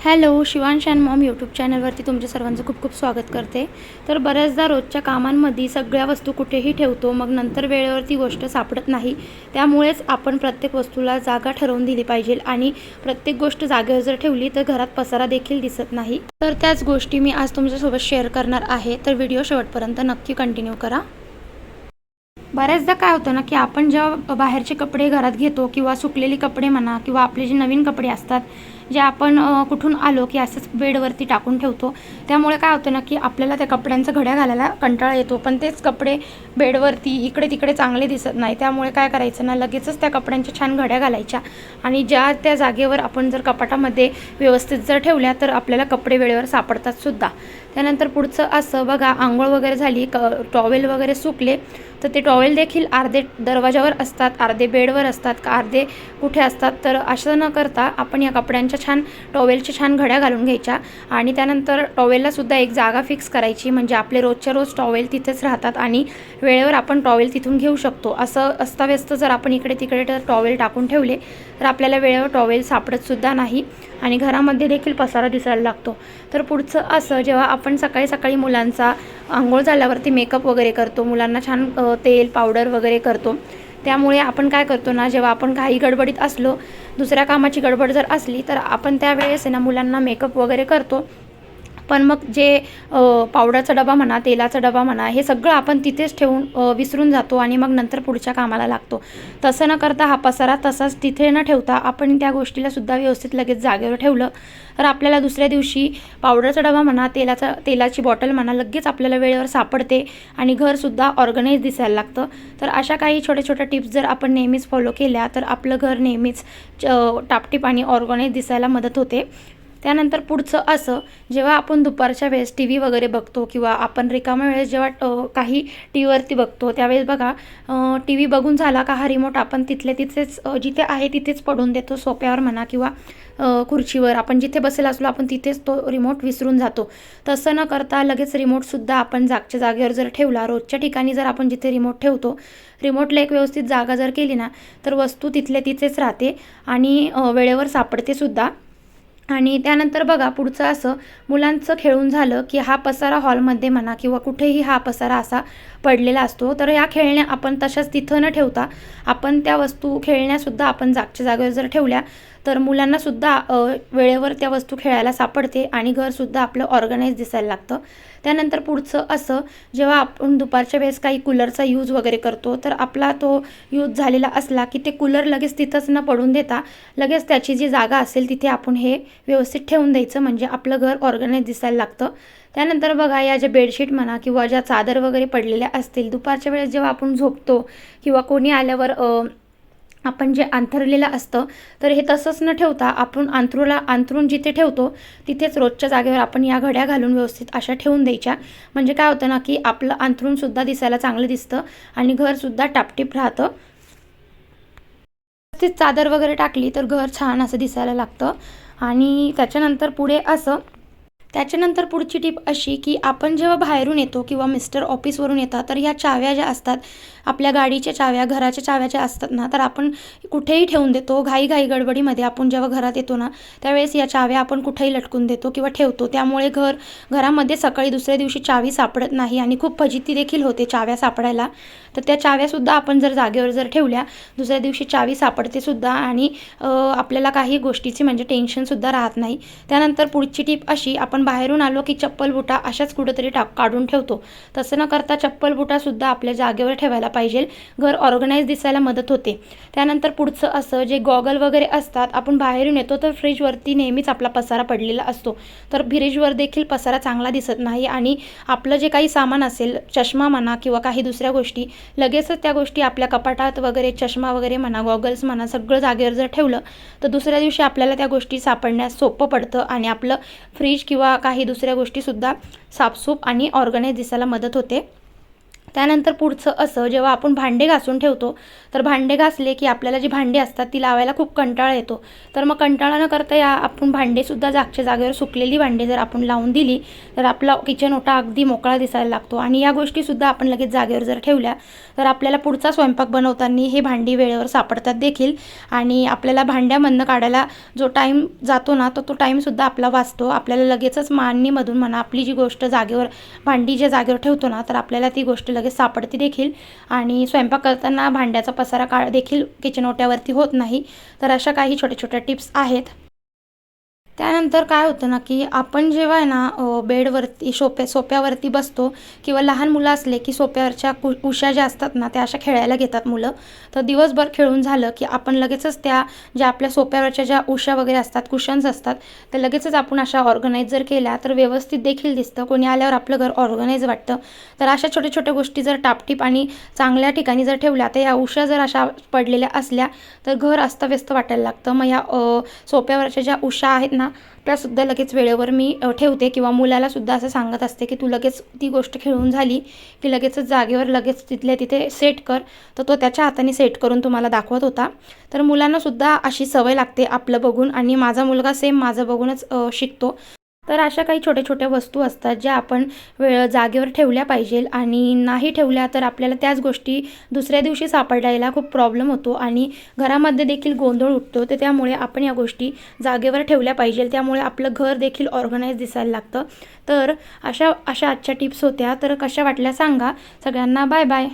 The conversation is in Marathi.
Hello Shivansh and mom YouTube चॅनलवरती तुमच्या सर्वांचं खूप खूप स्वागत करते. तर बऱ्याचदा रोजच्या कामांमध्ये सगळ्या वस्तू कुठेही ठेवतो मग नंतर वेळेवर ती गोष्ट सापडत नाही. त्यामुळेच आपण प्रत्येक वस्तूला जागा ठरवून दिली पाहिजे आणि प्रत्येक गोष्ट जागेवर जर ठेवली तर घरात पसारा देखील दिसत नाही. तर त्याच गोष्टी मी आज तुमच्यासोबत शेअर करणार आहे. तर व्हिडिओ शेवटपर्यंत नक्की कंटिन्यू करा. बऱ्याचदा काय होतं ना की आपण जेव्हा बाहेरचे कपडे घरात घेतो किंवा सुकलेली कपडे म्हणा किंवा आपले जे नवीन कपडे असतात जे आपण कुठून आलो की असंच बेडवरती टाकून ठेवतो. त्यामुळे काय होतं ना की आपल्याला त्या कपड्यांचा घड्या घालायला कंटाळा येतो. पण तेच कपडे बेडवरती इकडे तिकडे चांगले दिसत नाही. त्यामुळे काय करायचं ना लगेचच त्या कपड्यांच्या छान घड्या घालायच्या. आणि ज्या त्या जागेवर आपण जर कपाटामध्ये व्यवस्थित जर ठेवल्या तर आपल्याला कपडे वेळेवर सापडतात सुद्धा. त्यानंतर पुढचं असं बघा आंघोळ वगैरे झाली क टॉवेल वगैरे सुकले तर ते टॉवेल देखील अर्धे दरवाजावर असतात अर्धे बेडवर असतात का अर्धे कुठे असतात तर असं न करता आपण या कपड्यांच्या छान टॉवेलच्या छान घड्या घालून घ्यायच्या. आणि त्यानंतर टॉवेलला सुद्धा एक जागा फिक्स करायची म्हणजे आपले रोजच्या रोज टॉवेल तिथेच राहतात आणि वेळेवर आपण टॉवेल तिथून घेऊ शकतो. असं अस्ताव्यस्त जर आपण इकडे तिकडे तर टॉवेल टाकून ठेवले तर आपल्याला वेळेवर टॉवेल सापडतसुद्धा नाही आणि घरामध्ये देखील पसारा दिसायला लागतो. तर पुढचं असं जेव्हा आपण सकाळी सकाळी मुलांचा आंघोळ झाल्यावरती मेकअप वगैरे करतो मुलांना छान तेल पावडर वगैरे करतो त्यामुळे आपण काय करतो ना जेव्हा आपण काही गडबडीत असलो दुसऱ्या कामाची गडबड जर असली तर आपण त्यावेळेस आहे ना मुलांना मेकअप वगैरे करतो. पण मग जे पावडरचा डबा म्हणा तेलाचा डबा म्हणा हे सगळं आपण तिथेच ठेवून विसरून जातो आणि मग नंतर पुढच्या कामाला लागतो. तसं न करता हा पसारा तसाच तिथे न ठेवता आपण त्या गोष्टीला सुद्धा व्यवस्थित लगेच जागेवर ठेवलं तर आपल्याला दुसऱ्या दिवशी पावडरचा डबा म्हणा तेलाचा तेलाची बॉटल म्हणा लगेच आपल्याला वेळेवर सापडते आणि घरसुद्धा ऑर्गनाईज दिसायला लागतं. तर अशा काही छोट्या छोट्या टिप्स जर आपण नेहमीच फॉलो केल्या तर आपलं घर नेहमीच च- टापटीप आणि ऑर्गनाईज दिसायला मदत होते. त्यानंतर पुढचं असं जेव्हा आपण दुपारच्या वेळेस टी व्ही वगैरे बघतो किंवा आपण रिकाम्या वेळेस जेव्हा काही टी व्हीवरती बघतो त्यावेळेस बघा टी व्ही बघून झाला का हा रिमोट आपण तिथले तिथेच जिथे आहे तिथेच पडून देतो सोप्यावर म्हणा किंवा खुर्चीवर. आपण जिथे बसेल असलो आपण तिथेच तो रिमोट विसरून जातो. तसं न करता लगेच रिमोटसुद्धा आपण जागच्या जागेवर जर ठेवला रोजच्या ठिकाणी जर आपण जिथे रिमोट ठेवतो रिमोटला एक व्यवस्थित जागा जर केली ना तर वस्तू तिथल्या तिथेच राहते आणि वेळेवर सापडते सुद्धा. आणि त्यानंतर बघा पुढचं असं मुलांचं खेळून झालं की हा पसारा हॉलमध्ये म्हणा किंवा कुठेही हा पसारा असा पडलेला असतो. तर या खेळण्या आपण तशाच तिथं न ठेवता आपण त्या वस्तू खेळण्यासुद्धा आपण जागच्या जागेवर जर ठेवल्या तर मुलांनासुद्धा वेळेवर त्या वस्तू खेळायला सापडते आणि घरसुद्धा आपलं ऑर्गनाईज दिसायला लागतं. त्यानंतर पुढचं असं जेव्हा आपण दुपारच्या वेळेस काही कूलरचा यूज वगैरे करतो तर आपला तो यूज झालेला असला की ते कूलर लगेच तिथंच न पडून देता लगेच त्याची जी जागा असेल तिथे आपण हे व्यवस्थित ठेवून द्यायचं म्हणजे आपलं घर ऑर्गनाईज दिसायला लागतं. त्यानंतर बघा या ज्या बेडशीट म्हणा किंवा ज्या चादर वगैरे पडलेल्या असतील दुपारच्या वेळेस जेव्हा आपण झोपतो किंवा कोणी आल्यावर आपण जे अंथरलेलं असतं तर हे तसंच न ठेवता आपण अंथरूला अंथरून जिथे ठेवतो तिथेच रोजच्या जागेवर आपण या घड्या घालून व्यवस्थित अशा ठेवून द्यायच्या. म्हणजे काय होतं ना की आपलं अंथरूणसुद्धा दिसायला चांगलं दिसतं आणि घरसुद्धा टापटीप राहतं. व्यवस्थित चादर वगैरे टाकली तर घर छान असं दिसायला लागतं. आणि त्याच्यानंतर पुढे असं त्याच्यानंतर पुढची टीप अशी की आपण जेव्हा बाहेरून येतो किंवा मिस्टर ऑफिसवरून येतात तर ह्या चाव्या ज्या असतात आपल्या गाडीच्या चाव्या घराच्या चाव्या ज्या असतात ना तर आपण कुठेही ठेवून देतो. घाई घाई गडबडीमध्ये आपण जेव्हा घरात येतो ना त्यावेळेस या चाव्या आपण कुठेही लटकून देतो किंवा ठेवतो. त्यामुळे घर घरामध्ये सकाळी दुसऱ्या दिवशी चावी सापडत नाही आणि खूप फजिती देखील होते चाव्या सापडायला. तर त्या चाव्यासुद्धा आपण जर जागेवर जर ठेवल्या दुसऱ्या दिवशी चावी सापडते सुद्धा आणि आपल्याला काही गोष्टीची म्हणजे टेन्शनसुद्धा राहत नाही. त्यानंतर पुढची टीप अशी आपण बाहेरून आलो की चप्पल बुटा अशाच कुठेतरी टाक काढून ठेवतो. तसं न करता चप्पल बुटासुद्धा आपल्या जागेवर ठेवायला पाहिजे. घर ऑर्गनाईज दिसायला मदत होते. त्यानंतर पुढचं असं जे गॉगल वगैरे असतात आपण बाहेरून येतो तर फ्रीजवरती नेहमीच आपला पसारा पडलेला असतो. तर फ्रीजवर देखील पसारा चांगला दिसत नाही आणि आपलं जे काही सामान असेल चष्मा म्हणा किंवा काही दुसऱ्या गोष्टी लगेचच त्या गोष्टी आपल्या कपाटात वगैरे चष्मा वगैरे म्हणा गॉगल्स म्हणा सगळं जागेवर जर ठेवलं तर दुसऱ्या दिवशी आपल्याला त्या गोष्टी सापडण्यास सोपं पडतं आणि आपलं फ्रीज किंवा काही दुसऱ्या गोष्टीसुद्धा साफसूफ आणि ऑर्गनाईज दिसायला मदत होते. त्यानंतर पुढचं असं जेव्हा आपण भांडे घासून ठेवतो तर भांडे घासले की आपल्याला जी भांडी असतात ती लावायला खूप कंटाळा येतो. तर मग कंटाळा न करता या आपण भांडेसुद्धा जागच्या जागेवर सुकलेली भांडे जर आपण लावून दिली तर आपला किचन ओटा अगदी मोकळा दिसायला लागतो. आणि या गोष्टीसुद्धा आपण लगेच जागेवर जर ठेवल्या तर आपल्याला पुढचा स्वयंपाक बनवताना हे भांडी वेळेवर सापडतात देखील. आणि आपल्याला भांड्यामधनं काढायला जो टाईम जातो ना तर तो टाईमसुद्धा आपला वाचतो. आपल्याला लगेचच मांडणीमधून म्हणा आपली जी गोष्ट जागेवर भांडी ज्या जागेवर ठेवतो ना तर आपल्याला ती गोष्ट लगेच सापडते देखील. आणि स्वयंपाक करताना भांड्याचा पसारा काळ देखील किचन ओट्यावरती होत नाही. तर अशा काही छोट्या छोट्या टिप्स आहेत. त्यानंतर काय होतं ना की आपण जेव्हा आहे ना बेडवरती सोप्या सोप्यावरती बसतो किंवा लहान मुलं असले की सोप्यावरच्या कु उशा ज्या असतात ना त्या अशा खेळायला घेतात मुलं. तर दिवसभर खेळून झालं की आपण लगेचच त्या ज्या आपल्या सोप्यावरच्या ज्या उशा वगैरे असतात कुशन्स असतात तर लगेचच आपण अशा ऑर्गनाईज जर केल्या तर व्यवस्थित देखील दिसतं. कोणी आल्यावर आपलं घर ऑर्गनाईज वाटतं. तर अशा छोट्या छोट्या गोष्टी जर टापटीप आणि चांगल्या ठिकाणी जर ठेवल्या तर या उशा जर अशा पडलेल्या असल्या तर घर अस्तव्यस्त वाटायला लागतं. मग या सोप्यावरच्या ज्या उशा आहेत ना त्यासुद्धा लगेच वेळेवर मी ठेवते किंवा मुलाला सुद्धा असं सांगत असते की तू लगेच ती गोष्ट खेळून झाली की लगेचच जागेवर लगेच तिथल्या तिथे सेट कर. तर तो त्याच्या हाताने सेट करून तुम्हाला दाखवत होता. तर मुलांनासुद्धा अशी सवय लागते आपलं बघून आणि माझा मुलगा सेम माझं बघूनच शिकतो. तर अशा काही छोट्या छोट्या वस्तू असतात ज्या आपण वेळ जागेवर ठेवल्या पाहिजेल आणि नाही ठेवल्या तर आपल्याला त्याच गोष्टी दुसऱ्या दिवशी सापडायला खूप प्रॉब्लेम होतो आणि घरामध्ये देखील गोंधळ उठतो. तर त्यामुळे आपण या गोष्टी जागेवर ठेवल्या पाहिजेल त्यामुळे आपलं घर देखील ऑर्गनाईज दिसायला लागतं. तर अशा अशा आजच्या टिप्स होत्या. तर कशा वाटल्या सांगा. सगळ्यांना बाय बाय